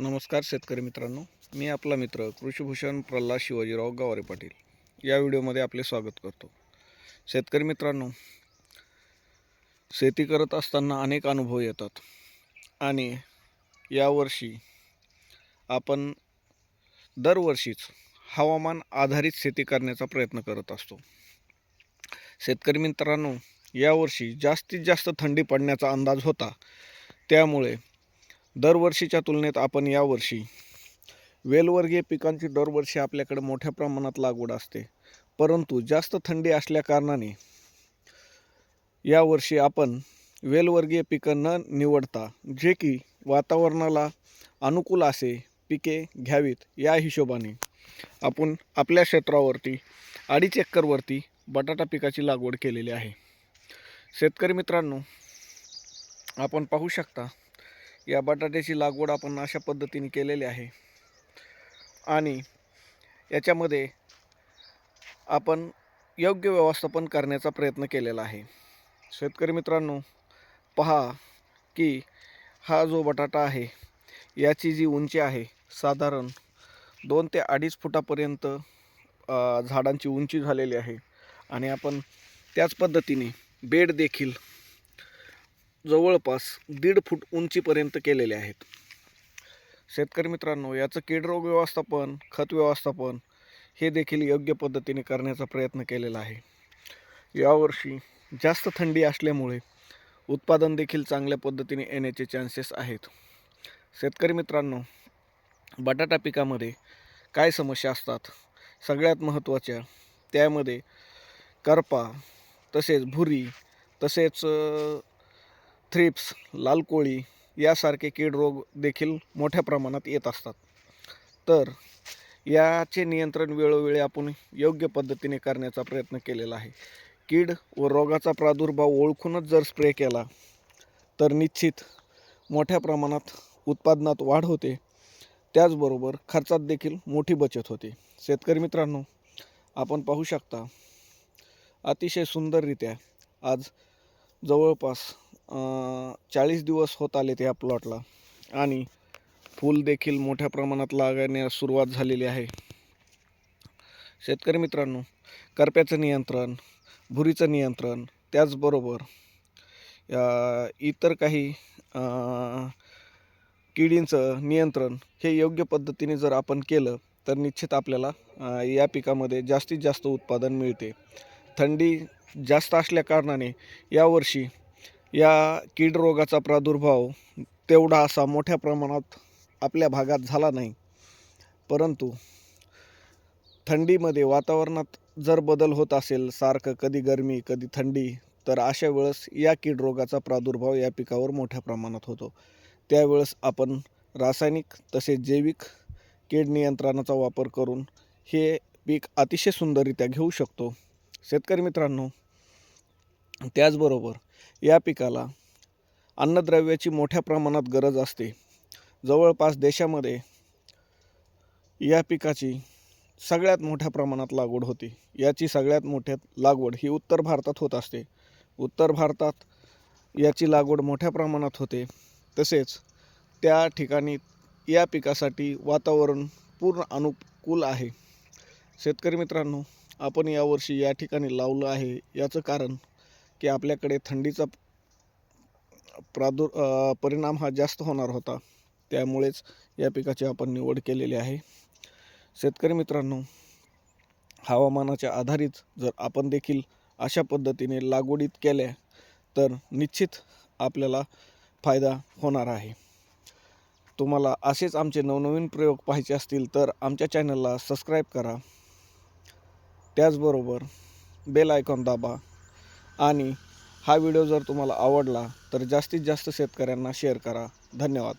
नमस्कार शेतकरी मित्रांनो. मी आपला मित्र कृषीभूषण प्रल्हाद शिवाजीराव गावारे पाटील. या व्हिडिओमध्ये आपले स्वागत करतो. शेतकरी मित्रांनो शेती करत असताना अनेक अनुभव येतात. आणि यावर्षी आपण दरवर्षीच हवामान आधारित शेती करण्याचा प्रयत्न करत असतो. शेतकरी मित्रांनो यावर्षी जास्तीत जास्त थंडी पडण्याचा अंदाज होता. त्यामुळे दरवर्षीच्या तुलनेत आपण यावर्षी वेलवर्गीय पिकांची दरवर्षी आपल्याकडे मोठ्या प्रमाणात लागवड असते. परंतु जास्त थंडी असल्याकारणाने यावर्षी आपण वेलवर्गीय पिकं न निवडता जे की वातावरणाला अनुकूल असे पिके घ्यावीत या हिशोबाने आपण आपल्या क्षेत्रावरती अडीच एकरवरती बटाटा पिकाची लागवड केलेली आहे. शेतकरी मित्रांनो आपण पाहू शकता या बटाट्याची लागवड आपण अशा पद्धतीने केलेली आहे. आणि याच्यामध्ये आपण योग्य व्यवस्थापन करण्याचा प्रयत्न केलेला आहे. शेतकरी मित्रांनो पहा की हा जो बटाटा आहे याची जी उंची आहे साधारण दोन ते अडीच फुटापर्यंत झाडांची उंची झालेली आहे. आणि आपण त्याच पद्धतीने बेड देखील जवळपास दीड फूट उंचीपर्यंत केलेले आहेत. शेतकरी मित्रांनो याचं किडरोग व्यवस्थापन खत व्यवस्थापन हे देखील योग्य पद्धतीने करण्याचा प्रयत्न केलेला आहे. यावर्षी जास्त थंडी असल्यामुळे उत्पादन देखील चांगल्या पद्धतीने येण्याचे चान्सेस आहेत. शेतकरी मित्रांनो बटाटा पिकामध्ये काय समस्या असतात? सगळ्यात महत्त्वाच्या त्यामध्ये करपा तसेच भुरी तसेच थ्रिप्स लाल कोळी यासारखे कीड रोग देखील मोठ्या प्रमाणात येत असतात. तर याचे नियंत्रण वेळोवेळी आपण योग्य पद्धतीने करण्याचा प्रयत्न केलेला आहे. कीड व रोगाचा प्रादुर्भाव ओळखूनच जर स्प्रे केला तर निश्चित मोठ्या प्रमाणात उत्पादनात वाढ होते. त्याचबरोबर खर्चात देखील मोठी बचत होते. शेतकरी मित्रांनो आपण पाहू शकता अतिशय सुंदररित्या आज जवळपास चाळीस दिवस होत आले त्या प्लॉटला आणि फूल देखील मोठ्या प्रमाणात लागण्यास सुरुवात झालेली आहे. शेतकरी मित्रांनो करप्याचं नियंत्रण भुरीचं नियंत्रण त्याचबरोबर इतर काही किडींचं नियंत्रण हे योग्य पद्धतीने जर आपण केलं तर निश्चित आपल्याला या पिकामध्ये जास्तीत जास्त उत्पादन मिळते. थंडी जास्त असल्या कारणाने यावर्षी या कीड रोगाचा प्रादुर्भाव तेवढा असा मोठ्या प्रमाणात आपल्या भागात झाला नाही. परंतु थंडीमध्ये वातावरणात जर बदल होत असेल सारखं कधी गरमी कधी थंडी तर अशा वेळेस या कीड रोगाचा प्रादुर्भाव या पिकावर मोठ्या प्रमाणात होतो. त्यावेळेस आपण रासायनिक तसेच जैविक कीड नियंत्रणाचा वापर करून हे पीक अतिशय सुंदररित्या घेऊ शकतो. शेतकरी मित्रांनो त्याचबरोबर या पिकाला अन्नद्रव्याची मोठ्या प्रमाणात गरज असते. जवळपास देशामध्ये या पिकाची सगळ्यात मोठ्या प्रमाणात लागवड होती. याची सगळ्यात मोठ्यात लागवड ही उत्तर भारतात होत असते. उत्तर भारतात याची लागवड मोठ्या प्रमाणात होते. तसेच त्या ठिकाणी या पिकासाठी वातावरण पूर्ण अनुकूल आहे. शेतकरी मित्रांनो आपण यावर्षी या ठिकाणी लावलं आहे. याचं कारण की आपल्याकडे थंडीचा प्रादुर परिणाम हा जास्त होणार होता. त्यामुळेच या पिकाची आपण निवड केलेली आहे. शेतकरी मित्रांनो हवामानाच्या आधारित जर आपण देखील अशा पद्धतीने लागवडीत केल्या तर निश्चित आपल्याला फायदा होणार आहे. तुम्हाला असेच आमचे नवनवीन प्रयोग पाहायचे असतील तर आमच्या चॅनलला सबस्क्राईब करा. त्याचबरोबर बेल आयकॉन दाबा. आणि हा व्हिडिओ जर तुम्हाला आवडला तर जास्तीत जास्त शेतकऱ्यांना शेअर करा. धन्यवाद.